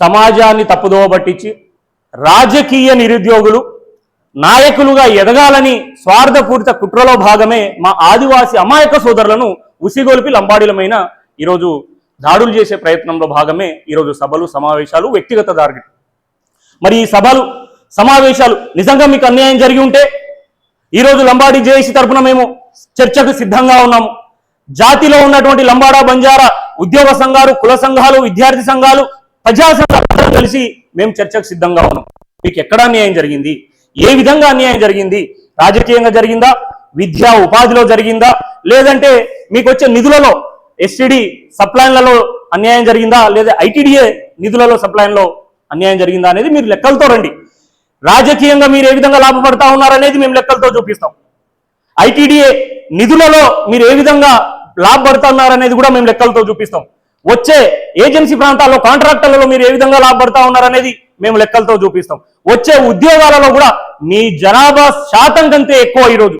సమాజాన్ని తప్పుదోవ పట్టించి రాజకీయ నిరుద్యోగులు నాయకులుగా ఎదగాలని స్వార్థపూరిత కుట్రలో భాగమే మా ఆదివాసి అమాయక సోదరులను ఉసిగొలిపి లంబాడీలమైన ఈరోజు దాడులు చేసే ప్రయత్నంలో భాగమే ఈరోజు సభలు సమావేశాలు వ్యక్తిగత టార్గెట్ మరి ఈ సభలు సమావేశాలు నిజంగా మీకు అన్యాయం జరిగి ఉంటే ఈరోజు లంబాడీ జేఏసీ తరపున మేము చర్చకు సిద్ధంగా ఉన్నాము. జాతిలో ఉన్నటువంటి లంబాడా బంజారా ఉద్యోగ సంఘాలు కుల సంఘాలు విద్యార్థి సంఘాలు ప్రజా కలిసి మేము చర్చకు సిద్ధంగా ఉన్నాం. మీకు ఎక్కడ అన్యాయం జరిగింది? ఏ విధంగా అన్యాయం జరిగింది? రాజకీయంగా జరిగిందా? విద్యా ఉపాధిలో జరిగిందా? లేదంటే మీకు వచ్చే నిధులలో ఎస్టిడి సప్లైన్లలో అన్యాయం జరిగిందా? లేదా ఐటీడీఏ నిధులలో సప్లైన్లో అన్యాయం జరిగిందా అనేది మీరు లెక్కలతో రండి. రాజకీయంగా మీరు ఏ విధంగా లాభపడతా ఉన్నారనేది మేము లెక్కలతో చూపిస్తాం. ఐటీడీఏ నిధులలో మీరు ఏ విధంగా లాభపడుతున్నారనేది కూడా మేము లెక్కలతో చూపిస్తాం. వచ్చే ఏజెన్సీ ప్రాంతాల్లో కాంట్రాక్టర్లలో మీరు ఏ విధంగా లాభపడతా ఉన్నారనేది మేము లెక్కలతో చూపిస్తాం. వచ్చే ఉద్యోగాలలో కూడా మీ జనాభా శాతం కంటే ఎక్కువ ఈరోజు.